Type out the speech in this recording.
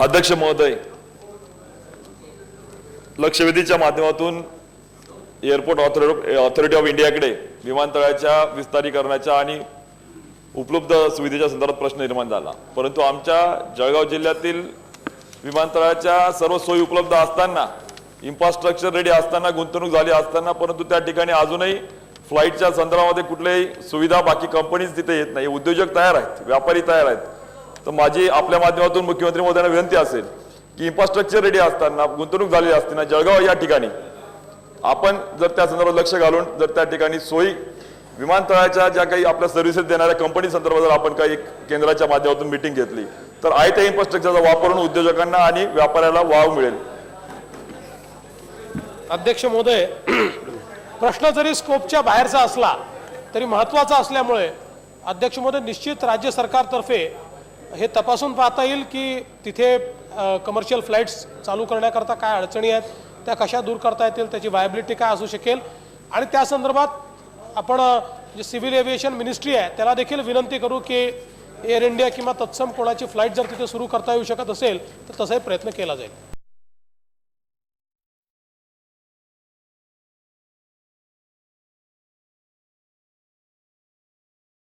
अध्यक्ष महोदय लक्षवेधीच्या माध्यमातून एअरपोर्ट ऑथॉरिटी ऑथॉरिटी ऑफ इंडियाकडे विमानतळाच्या विस्तारीकरणाच्या आणि उपलब्ध सुविधेच्या संदर्भात प्रश्न निर्माण झाला. परंतु आमच्या जळगाव जिल्ह्यातील विमानतळाच्या सर्व सोयी उपलब्ध असताना इन्फ्रास्ट्रक्चर रेडी असताना गुंतवणूक झाली असताना परंतु त्या ठिकाणी अजूनही फ्लाईटच्या संदर्भामध्ये कुठल्याही सुविधा बाकी कंपनीज तिथे येत नाही. उद्योजक तयार आहेत व्यापारी तयार आहेत. तर माझी आपल्या माध्यमातून मुख्यमंत्री महोदयांना विनंती असेल की इन्फ्रास्ट्रक्चर रेडी असताना गुंतवणूक झालेली असताना जळगाव या ठिकाणी आपण जर त्या संदर्भात लक्ष घालून जर त्या ठिकाणी सोयी विमानतळाच्या ज्या काही आपल्या सर्व्हिसेस देणाऱ्या कंपनी संदर्भात जर आपण काही केंद्राच्या माध्यमातून मिटिंग घेतली तर आहे त्या इन्फ्रास्ट्रक्चरचा वापर उद्योजकांना आणि व्यापाऱ्याला वाव मिळेल. अध्यक्ष महोदय प्रश्न जरी स्कोपच्या बाहेरचा असला तरी महत्त्वाचा असल्यामुळे अध्यक्ष महोदय निश्चित राज्य सरकारतर्फे हे तपासून पाहता येईल की तिथे कमर्शियल फ्लाईट्स चालू करण्याकरता काय अडचणी आहेत त्या कशा दूर करता येतील त्याची वायबिलिटी काय असू शकेल. आणि त्या संदर्भात आपण जे सिव्हिल एव्हिएशन मिनिस्ट्री आहे त्याला देखील विनंती करू की एअर इंडिया किंवा तत्सम कोणाची फ्लाईट जर तिथे सुरू करता येऊ शकत असेल तर तसाही प्रयत्न केला जाईल.